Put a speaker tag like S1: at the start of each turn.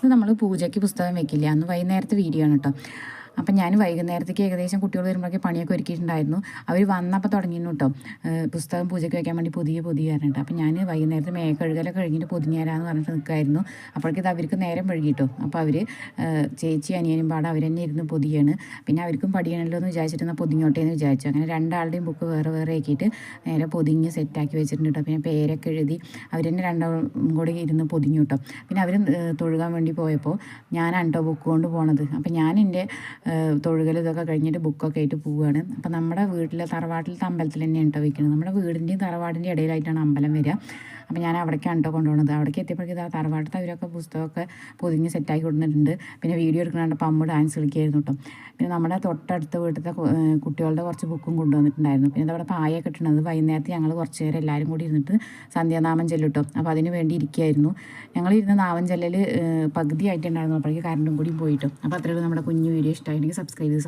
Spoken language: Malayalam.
S1: ഇത് നമ്മൾ പൂജയ്ക്ക് പുസ്തകം വെക്കില്ല. അന്ന് വൈകുന്നേരത്തെ വീഡിയോ ആണ് കേട്ടോ അപ്പം ഞാൻ വൈകുന്നേരത്തേക്ക് ഏകദേശം കുട്ടികൾ വരുമ്പോഴൊക്കെ പണിയൊക്കെ ഒരുക്കിയിട്ടുണ്ടായിരുന്നു. അവർ വന്നപ്പോൾ തുടങ്ങിയിരുന്നു കേട്ടോ പുസ്തകം പൂജയ്ക്ക് വയ്ക്കാൻ വേണ്ടി പുതിയ പുതിയ പറഞ്ഞിട്ട്. അപ്പം ഞാൻ വൈകുന്നേരത്തെ മേ കഴുകലൊക്കെ കഴിഞ്ഞിട്ട് പൊതിഞ്ഞേരാന്ന് പറഞ്ഞിട്ട് നിൽക്കുമായിരുന്നു അപ്പോഴേക്കും അവർക്ക് നേരം വഴുകിട്ടോ അപ്പോൾ അവർ ചേച്ചി അനിയനും പാടെ അവർ തന്നെ ഇരുന്ന് പൊതിയാണ്. പിന്നെ അവർക്കും പഠിക്കണമല്ലോ എന്ന് വിചാരിച്ചിട്ട് എന്നാൽ പൊതിഞ്ഞോട്ടെ എന്ന് വിചാരിച്ചു. അങ്ങനെ രണ്ടാളുടെയും ബുക്ക് വേറെ വേറെ ആക്കിയിട്ട് നേരെ പൊതിഞ്ഞ് സെറ്റാക്കി വെച്ചിട്ടുണ്ട് കേട്ടോ പിന്നെ പേരൊക്കെ എഴുതി അവർ തന്നെ രണ്ടാളും കൂടി ഇരുന്ന് പൊതിഞ്ഞു കേട്ടോ പിന്നെ അവർ തൊഴുകാൻ വേണ്ടി പോയപ്പോൾ ഞാൻ കേട്ടോ ബുക്ക് കൊണ്ട് പോണത്. അപ്പം ഞാൻ എന്റെ തൊഴുകൽ ഇതൊക്കെ കഴിഞ്ഞിട്ട് ബുക്കൊക്കെ ആയിട്ട് പോവുകയാണ് അപ്പം നമ്മുടെ വീട്ടിലെ തറവാട്ടിലത്തെ അമ്പലത്തിൽ തന്നെയാണ് കേട്ടോ വയ്ക്കുന്നത് നമ്മുടെ വീടിന്റെയും തറവാടിന്റെയും ഇടയിലായിട്ടാണ് അമ്പലം വരിക. അപ്പം ഞാൻ അവിടേക്കാണ് കേട്ടോ കൊണ്ടുപോകുന്നത് അവിടേക്ക് എത്തിയപ്പോഴേക്കും ആ തറവാട്ടത്തെ അവരൊക്കെ പുസ്തകമൊക്കെ പൊതിഞ്ഞ് സെറ്റാക്കി കൊടുത്തിട്ടുണ്ട്. പിന്നെ വീഡിയോ എടുക്കണ അമ്മ ഡാൻസ് കളിക്കുകയായിരുന്നു കേട്ടോ. പിന്നെ നമ്മുടെ തൊട്ടടുത്ത വീട്ടിലത്തെ കുട്ടികളുടെ കുറച്ച് ബുക്കും കൊണ്ടുവന്നിട്ടുണ്ടായിരുന്നു. പിന്നെ അവിടെ പായൊക്കെ ഇട്ടിട്ടുണ്ട്. വൈകുന്നേരത്തെ ഞങ്ങൾ കുറച്ച് നേരം എല്ലാവരും കൂടി ഇരുന്നിട്ട് സന്ധ്യാനാമം ചെല്ലിട്ടോ അപ്പോൾ അതിന് വേണ്ടി ഇരിക്കുകയായിരുന്നു ഞങ്ങൾ ഇരുന്ന് നാമം ചെല്ലൽ പകുതി ആയിട്ടുണ്ടായിരുന്നു അപ്പോഴേക്ക് കറണ്ടും കൂടി പോയിട്ടും അപ്പോൾ അത്രയുള്ളൂ നമ്മുടെ കുഞ്ഞു വീഡിയോ ഇഷ്ടമായിട്ടുണ്ടെങ്കിൽ സബ്സ്ക്രൈബ് ചെയ്ത്